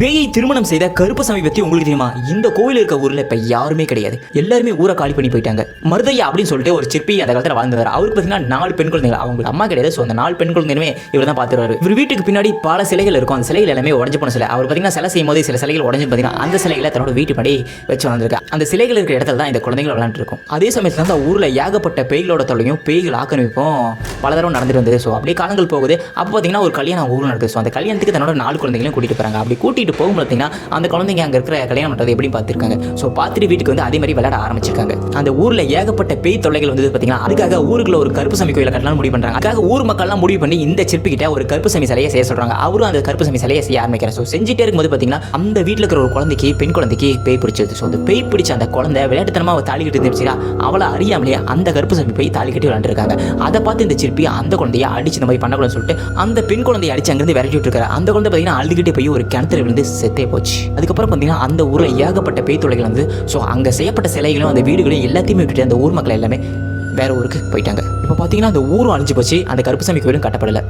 பேயை திருமணம் செய்த கருப்பசாமி பத்தி உங்களுக்கு தெரியுமா? இந்த கோவில் இருக்க ஊர்ல இப்ப யாருமே கிடையாது. எல்லாருமே ஊரை காலி பண்ணி போயிட்டாங்க. மருதையா அப்படின்னு சொல்லிட்டு ஒரு சிற்பி அந்த காலத்துல வாழ்ந்தவர். அவருக்கு பார்த்தீங்கன்னா நாலு பெண் குழந்தைகள். அவங்களுக்கு அம்மா கிடையாது. ஸோ அந்த நாலு பெண் குழந்தையுமே இவர் தான் பார்த்துருவாரு. இவர் வீட்டுக்கு பின்னாடி பல சிலைகள் இருக்கும். அந்த சிலைகள் எல்லாமே உடஞ்சு போன சிலை. அவர் பார்த்தீங்கன்னா சிலை செய்யும் போது சில சிலைகள் உடஞ்சு பார்த்தீங்கன்னா அந்த சிலைகளை தன்னோட வீட்டு படி வச்சு வந்திருக்கா அந்த சிலைகள் இருக்கிற இடத்துல தான் இந்த குழந்தைகள் விளையாண்டு இருக்கும் அதே சமயத்தில் அந்த ஊரில் ஏகப்பட்ட பேய்களோட தொல்லையும் பேய்கள் ஆக்கிரமிப்பும் பல தடவை நடந்துட்டு வந்தது. ஸோ அப்படியே காலங்கள் போகுது. அப்போ பார்த்தீங்கன்னா ஒரு கல்யாணம் ஊர் நடக்குது. ஸோ அந்த கல்யாணத்துக்கு தன்னோட நாலு குழந்தைகளையும் கூட்டிட்டு போறாங்க. அப்படி கூட்டிட்டு போகும் பார்த்தீங்கன்னா அந்த குழந்தைங்க அங்கே இருக்கிற கல்யாணம் பண்ணுறது எப்படி பார்த்துருக்காங்க. ஸோ பார்த்துட்டு வீட்டுக்கு வந்து அதே மாதிரி விளையாட ஆரம்பிச்சிருக்காங்க. அந்த ஊரில் ஏகப்பட்ட பேய் தொல்லைகள் வந்து பார்த்தீங்கன்னா அதுக்காக ஊருக்குள்ள ஒரு கருப்புசாமி கோயிலை கட்டலாம் முடிவு பண்ணுறாங்க அதுக்காக ஊர் மக்கள்லாம் முடிவு பண்ணி இந்த சிற்பிக்கிட்ட ஒரு கருப்பு சாமி சிலையை செய்ய சொல்றாங்க. அவரும் அந்த கருப்பு சாமி சிலையை செய்ய ஆரம்பிக்கிறார். ஸோ செஞ்சுட்டே இருக்கும்போது பார்த்தீங்கன்னா அந்த வீட்டில் இருக்கிற ஒரு குழந்தைக்கு பெண் குழந்தைக்கு பேய் பிடிச்சிருது. ஸோ அந்த பேய் பிடிச்ச அந்த குழந்தை விளையாட்டுத்தனமாக அவ தாலி கட்டி இருந்துச்சுன்னா அவளை அறியாமலே அந்த கருப்புசாமி போய் தாலி கட்டி விளையாண்டுருக்காங்க. அதை பார்த்து இந்த சிற்பி அந்த குழந்தைய அடிச்சு இந்த மாதிரி பண்ணக்கூடாதுன்னு சொல்லிட்டு அந்த பெண் குழந்தைய அடிச்சு அங்கிருந்து விரட்டி விட்டுருக்காரு. அந்த குழந்தை பார்த்தீங்கன்னா அழுதுகிட்டே போய் ஒரு கிணத்துல விழுந்து செத்தே போச்சு. அதுக்கப்புறம் பார்த்தீங்கன்னா அந்த ஊரில் ஏகப்பட்ட பேய் தொலைகள் வந்து ஸோ அங்கே செய்யப்பட்ட சிலைகளும் அந்த வீடுகளையும் எல்லாத்தையுமே விட்டுட்டு அந்த ஊர் மக்கள் எல்லாமே வேற ஊருக்கு போயிட்டாங்க. இப்போ பார்த்தீங்கன்னா அந்த ஊரும் அழிஞ்சு போச்சு அந்த கருப்புசாமி கோயிலும் கட்டப்படலை.